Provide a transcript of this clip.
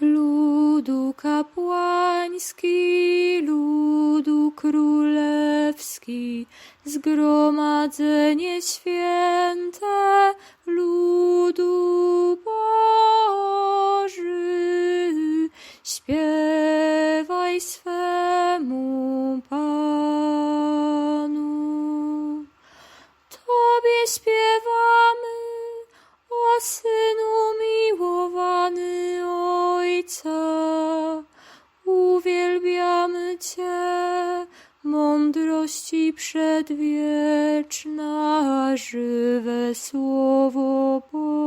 ludu kapłański, ludu królewski, zgromadzenie święte, ludu Boży, śpiewaj swemu Panu. Tobie śpiewamy, Uwielbiamy Cię, mądrości przedwieczna, żywe Słowo Boga.